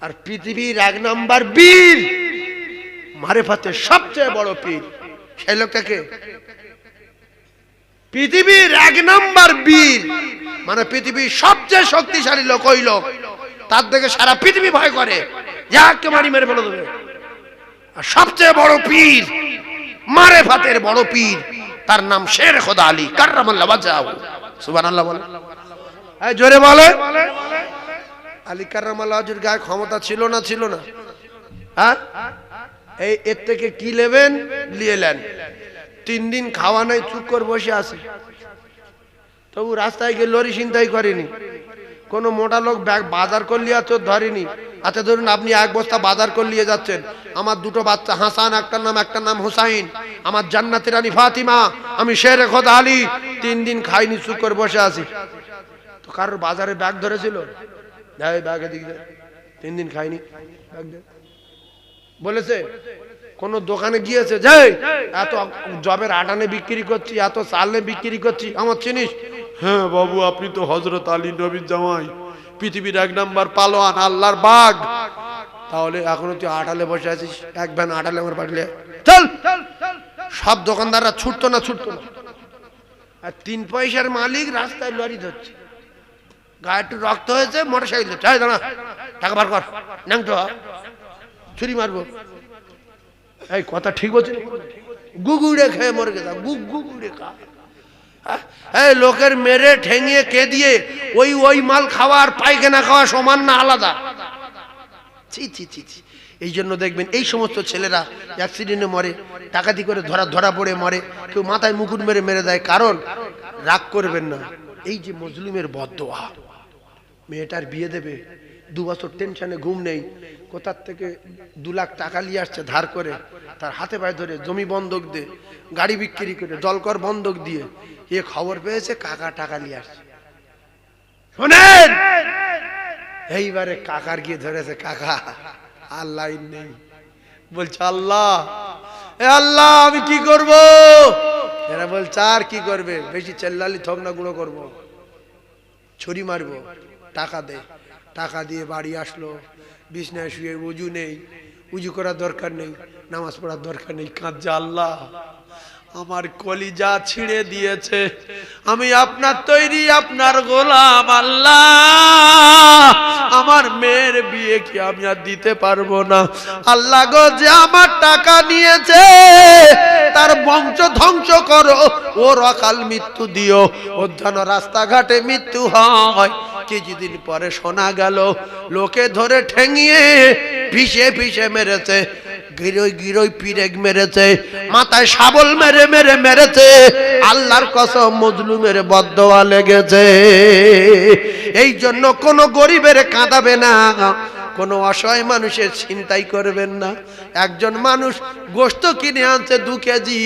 আর পৃথিবীর এক নাম্বার বীর। মারে মারেফাতের সবচেয়ে বড় পীর। সেই লোকটাকে? পৃথিবীর এক নাম্বার বীর। মানে পৃথিবীর সবচেয়ে শক্তিশালী লোক ওই লোক। তার থেকে সারা পৃথিবী ভয় করে। যাকে মারি মেরে ফেলে দেবে। আর সবচেয়ে বড় পীর মারে ফাতের বড় পীর, তার নাম শের খোদা আলী। কার্রামাল্লাহ বাজাও সুবহানাল্লাহ বলে। জোরে বলে। আলী কার্রামাল্লাহ আজির গায়ে ক্ষমতা ছিল না ছিল না। হ্যাঁ? এই এর থেকে কি নেবেন? নিয়ে নেন। তিন দিন খাওয়া নাই চুপ করে বসে আছে। তবু রাস্তায় গিয়ে লরি চিন্তাই করেনি। কোন মোটা লোক বাজার করলিয়ে তো ধরেনি। আচ্ছা ধরুন আপনি এক বস্তা বাজার করলিয়ে যাচ্ছেন। আমার দুটো বাচ্চা, হাসান, একটার নাম একটার নাম হুসাইন। আমার জান্নাতের রানী ফাতিমা, আমি শের খোদা আলী। তিন দিন খাইনি চুপ করে বসে আছি। তো কারোর বাজারে ব্যাগ ধরেছিল? দেয় ব্যাগে দিকে দে। তিন দিন খাইনি ব্যাগ। বলেছে, কোন দোকানে গিয়েছে যে এত জবের আটানে বিক্রি করছি, এত চালে বিক্রি করছি, আমার চিনিস? হ্যাঁ বাবু, আপনি তো হজরত আলী নবীর জামাই। পৃথিবীর এক নাম্বার পালোয়ান, আল্লাহর বাঘ। তাহলে এখনও তুই আটালে বসে আছিস? এক ভ্যান আটালে আমার পাঠলে চল! সব দোকানদাররা ছুটতো না ছুটতো না। আর তিন পয়সার মালিক রাস্তায় লরি ধরছে। গায়ে একটু রক্ত হয়েছে মোটর সাইকেল চাই দাঁড়া। টাকা বার কর। ন্যাংটো। ছুরি মারবো। এই কথা ঠিক বলছি গুগুড়ে খেয়ে মরে গেছে গু গুগুড়ে খা। এই লোকের মেরে ঠেঙিয়ে কে দিয়ে ওই ওই মাল খাওয়ার পায়খানা খাওয়া সমান না আলাদা? ছি ছি ছি ছি। এই জন্য দেখবেন এই সমস্ত ছেলেরা অ্যাক্সিডেন্টে মরে টাকাতি করে ধরা ধরা পড়ে মরে, কেউ মাথায় মুকুট মেরে মেরে দেয়। কারণ রাগ করবেন না। এই যে মজলুমের বদোয়া মেয়েটার বিয়ে দেবে, দু বছর টেনশনে ঘুম নেই, কোথার থেকে দু লাখ টাকা নিয়ে আসছে ধার করে, তার হাতে পায়ে ধরে জমি বন্ধক দিয়ে গাড়ি বিক্রি করে, জলকর বন্ধক দিয়ে, এ খবর পেয়েছে কাকা টাকা নিয়ে আসছে। শোনেন! এইবারে কাকার গিয়ে ধরেছে, কাকা আল্লাহ নেই। বলছে, আল্লাহ, এ আল্লাহ, আমি কি করব? এরা বলছে, আর কি করবে? বেশি চেল্লালি থক না গুঁড়ো করব, ছুরি মারবো। টাকা দে। টাকা দিয়ে বাড়ি আসলো। বিছনায় শুয়ে উজু নেই। উজু করার দরকার নেই। নামাজ পড়ার দরকার নেই। কাঁদছে আল্লাহ। আমার কলিজা ছিঁড়ে দিয়েছে। আমি আপনার তৈরি, আপনার গোলাম আল্লাহ। আমার মেয়ের বিয়ে কি আমি আর দিতে পারব না। আল্লাহ গো, যে আমার টাকা নিয়েছে, তার বংশ ধ্বংস করো। ওর অকাল মৃত্যু দিও। ওর যেন রাস্তাঘাটে মৃত্যু হয়। কিছুদিন পরে শোনা গেল, লোকে ধরে ঠেঙিয়ে পিষে পিষে মেরেছে, গিরোই গিরোই পিরেক মেরেছে, মাথায় শাবল মেরে মেরে মেরেছে, আল্লাহর কসম মজলুমের বদোয়া লেগেছে। এই জন্য কোন গরিবের কাঁদাবে না, কোনো অসহায় মানুষের চিন্তাই করবেন না। একজন মানুষ গোস্ত কিনে আনছে দু কেজি,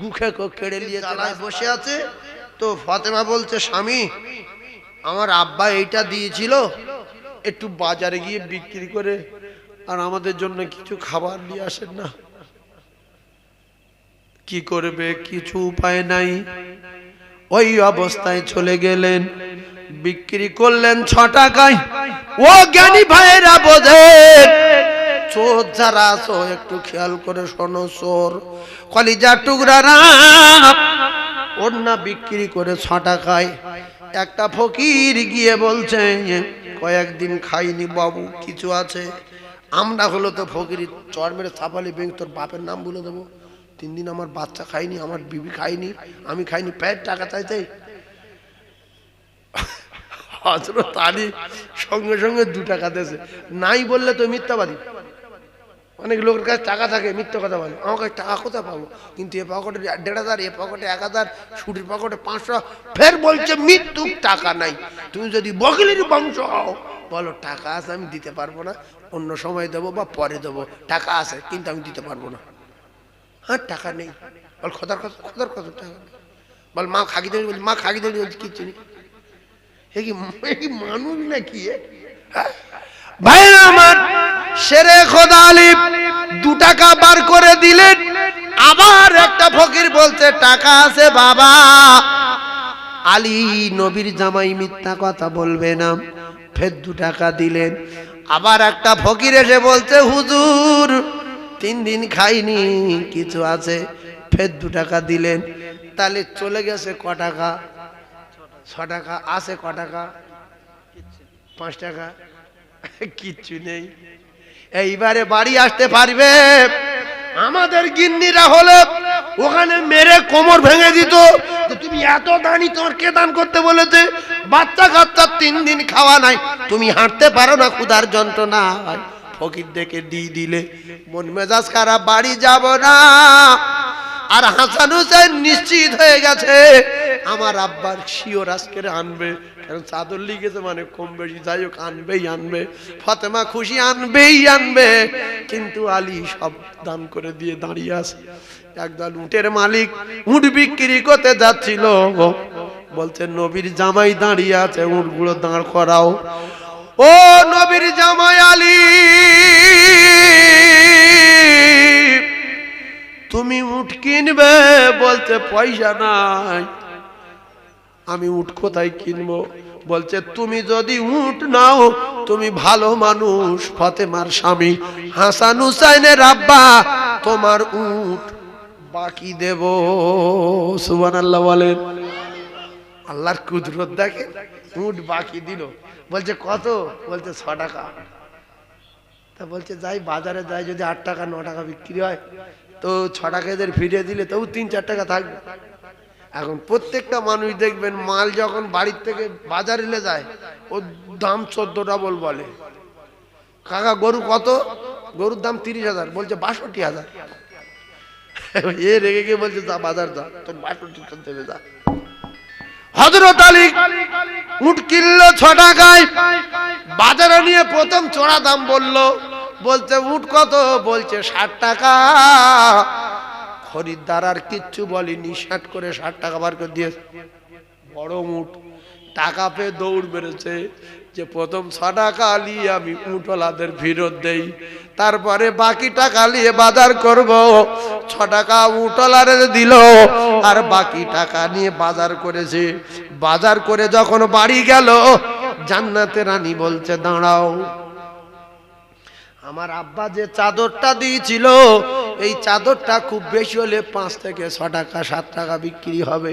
গুখে কেড়ে নিয়ে বসে আছে। তো ফাতেমা বলছে, স্বামী আমার আব্বা এইটা দিয়েছিল, একটু বাজারে গিয়ে বিক্রি করে, আর আমাদের জন্য কিছু খাবার নিয়ে আসেন না। কি করবে কিছু উপায় নাই। ওই অবস্থায় চলে গেলেন, বিক্রি করলেন ছ টাকায়। ও জ্ঞানী ভাইয়েরা বোঝেন চোর যারা আছো, একটু খেয়াল করে শোনো চোর। কলিজা টুকরারা, ওড়না বিক্রি করে ছ টাকায়। একটা ফকির গিয়ে বলছে, কয়েকদিন খাইনি বাবু, কিছু আছে? আমরা হলো তো ফকির, চর মেরে ব্যাংক তোর বাপের নাম বলে দেবো। তিন দিন আমার বাচ্চা খাইনি, আমার বিবি খাইনি, আমি খাইনি, প্যাট টাকা চাইতে? হজরত আলী সঙ্গে সঙ্গে দু টাকা দিয়েছে নাই বললে তো মিথ্যাবাদী। অনেক লোকের কাছে টাকা থাকে, মিথ্যা কথা বলে। আমার কাছে টাকা কোথায় পাবো? কিন্তু এ পকেটে দেড় হাজার, এ পকেটে এক হাজার ছুটির পকেটে পাঁচশো। ফের বলছে মৃত্যু টাকা নাই। তুমি যদি বগলির বংশ হও, বলো টাকা আছে, আমি দিতে পারব না। অন্য সময় দেবো বা পরে দেবো। টাকা আছে, কিন্তু আমি দিতে পারব না। হ্যাঁ টাকা নেই। বল, খোদার কথা খোদার কথা, টাকা বল, মা খাগি দেবে বলি মা খাগি দেবে বলছি, কিচ্ছু নেই। এ কি মানুষ নাকি? হ্যাঁ? ভাইরা আমার সেরে খোদা দু টাকা বার করে দিলেন। আবার একটা ফকির বলছে, টাকা আছে বাবা। নবীর জামাই মিথ্যা কথা বলবে না, ফের দু টাকা দিলেন। আবার একটা ফকির এসে বলছে, হুজুর, তিন দিন খাইনি, কিছু আছে। ফের দু টাকা দিলেন। তাহলে চলে গেছে ক টাকা? ছ টাকা, আছে ক টাকা? পাঁচ টাকা। কিচ্ছু নেই। এইবারে বাড়ি আসতে পারবে। আমাদের গিন্নিরা হলে ওখানে মেরে কোমর ভেঙে দিত। তুমি এত দানি তোমার কে দান করতে বলেছে? বাচ্চা কাচ্চা তিন দিন খাওয়া নাই। তুমি হাঁটতে পারো না, ক্ষুধার যন্ত্রণা। ফকির দেখে দিয়ে দিলে, মন মেজাজ খারাপ, বাড়ি যাব না। আর হাসান হুসেন নিশ্চিত হয়ে গেছে। আমার আব্বার শিওর আজকের আনবে। কারণ চাদর লিখেছে মানে কম বেশি। যাই হোক, আনবেই আনবে। ফাতেমা খুশি, আনবেই আনবে। কিন্তু আলী সব দান করে দিয়ে দাঁড়িয়ে আছে। একদল উটের মালিক উট বিক্রি করতে যাচ্ছিল। বলছে, নবীর জামাই দাঁড়িয়ে আছে, উটগুলো দাঁড় করাও। ও নবীর জামাই আলী, তুমি উঠ কিনবে? বলছে, পয়সা নাই। আমি উঠ কোথায় কিনবো? বলছে, তুমি যদি উঠ নাও, তুমি ভালো মানুষ, ফতেমার স্বামী। হাসান হুসাইনের আব্বা, তোমার উঠ বাকি দেব। সুবান আল্লাহ বলেন। আল্লাহর কুদরত দেখে উঠ বাকি দিল। বলছে, কত? বলছে, ছ টাকা। তা বলছে, যাই, বাজারে যাই, যদি আট টাকা, ন টাকা বিক্রি হয়, তো ছ টাকা এদের ফিরিয়ে দিলে, তবু তিন চার টাকা থাকবে। এখন প্রত্যেকটা মানুষ দেখবেন মাল যখন বাড়ির থেকে বাজারে নিয়ে যায়, ওর দাম চোদ্দ ডাবল বলে। কাকা, গরু কত? গরুর দাম তিরিশ হাজার, বলছে বাষট্টি হাজার। এ রেগে গিয়ে বলছে, যা, বাজার যা, তোর বাষট্টি দেবে, যা। হজরত আলী উঠ কিনলো ছ টাকায়, বাজারে নিয়ে প্রথম চড়া দাম বলল। বলছে উঠ কত? বলছে, ষাট টাকা। খরিদ্দার আর কিচ্ছু বলিনি, ষাট করে ষাট টাকা বার করে দিয়েছে। বড় মুঠ টাকা পেয়ে দৌড় বেড়েছে যে প্রথম ছ টাকা নিয়ে আমি উঠওয়ালাদের ফেরত দেই, তারপরে বাকি টাকা নিয়ে বাজার করব। ছ টাকা উঠওয়ালারে দিল, আর বাকি টাকা নিয়ে বাজার করেছে। বাজার করে যখন বাড়ি গেল, জান্নাতে রানী বলছে, দাঁড়াও, আমার আব্বা যে চাদরটা দিয়েছিল এই চাদরটা খুব বেশি হলে পাঁচ থেকে ছ টাকা, সাত টাকা বিক্রি হবে।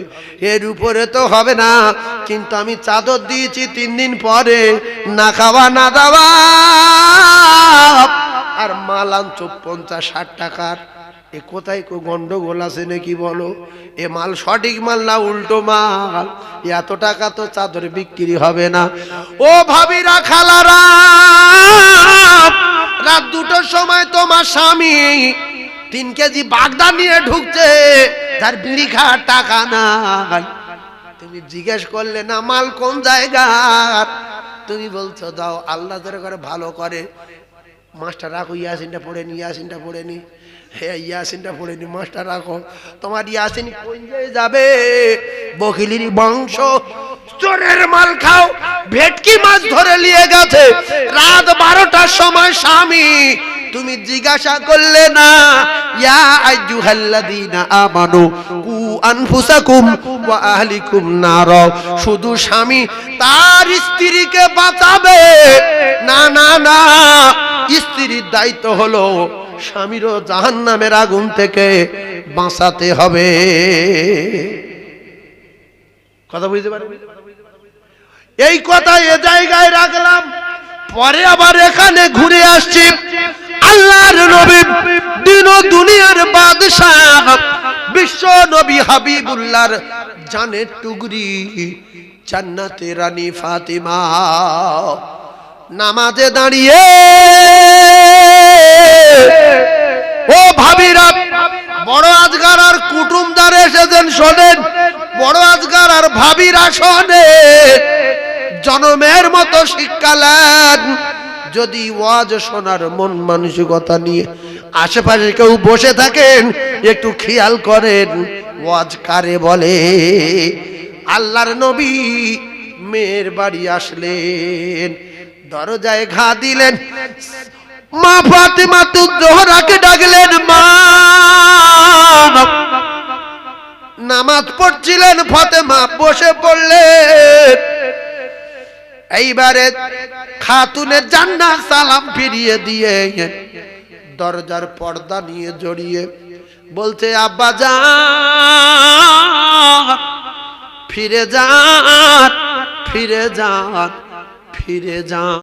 এর উপরে তো হবে না, কিন্তু আমি চাদর দিয়েছি তিন দিন পরে, না খাওয়া, না দাওয়া। আর মাল আনছো পঞ্চাশ, ষাট টাকার। এ কোথায় কো গন্ডগোল আছে নাকি বলো? এ মাল সঠিক মাল না উল্টো মাল? এত টাকা তো চাদর বিক্রি হবে না। ও ভাবিরা, খালারা, রাত দুটোর সময় তোমার স্বামী তিন কেজি বাগদা নিয়ে ঢুকছে, তার বিড়ি খাওয়ার টাকা নাই। তুমি জিজ্ঞেস করলে, না, মাল কোন জায়গার? তুমি বলছো, দাও, আল্লাহ ধরে করে ভালো করে। মাস্টার রাখো, ইয়াসিনটা পড়ে নি, ইয়াসিনটা পড়ে নি। হ্যাঁ ইয়াসিনটা পড়ে নি মাস্টার রাখো। তোমার ইয়াসিন কোন যাবে? বকিলির বংশ, চোরের মাল খাও, ভেটকি মাছ ধরে নিয়ে গেছে। রাত বারোটার সময় স্বামী, তুমি জিজ্ঞাসা করলে না ইয়া আইয়ুহাল্লাযীনা আমানু কু আনফুসাকুম ওয়া আহলিকুম নার। শুধু স্বামী তার স্ত্রীকে বাঁচাবে। না না না। স্ত্রীর দায়িত্ব হলো স্বামীরও জাহান্নামের আগুন থেকে বাঁচাতে হবে। কথা বুঝতে পারেন এই কথা এ জায়গায় রাখলাম। পরে আবার এখানে ঘুরে আসছি। আল্লাহর নবী দিন দুনিয়ার বাদশাহ, বিশ্ব নবী হাবিবুল্লাহর জানের টুকরি, জান্নাতে রানী ফাতিমা নামাজে দাঁড়িয়ে। ও ভাবিরা, বড় আজগার আর কুটুমদার এসেছেন শোনেন, বড় আজগার আর ভাবিরা শোনে জনমের মতো শিক্ষা যদি ওয়াজ শোনার মন মানসিকতা নিয়ে আশেপাশে কেউ বসে থাকেন, একটু খেয়াল করেন, ওয়াজ কারে বলে? আল্লাহর নবী মেয়ের বাড়ি আসলেন, দরজায় ঘা দিলেন। মা ফাতেমা তু জোহরাকে ডাকলেন, মা! নামাজ পড়ছিলেন ফাতেমা, বসে পড়লেন। এইবারে খাতুনের জান্নাত সালাম ফিরিয়ে দিয়ে দরজার পর্দা নিয়ে জড়িয়ে বলছে, আব্বা যা, ফিরে যান ফিরে যান ফিরে যান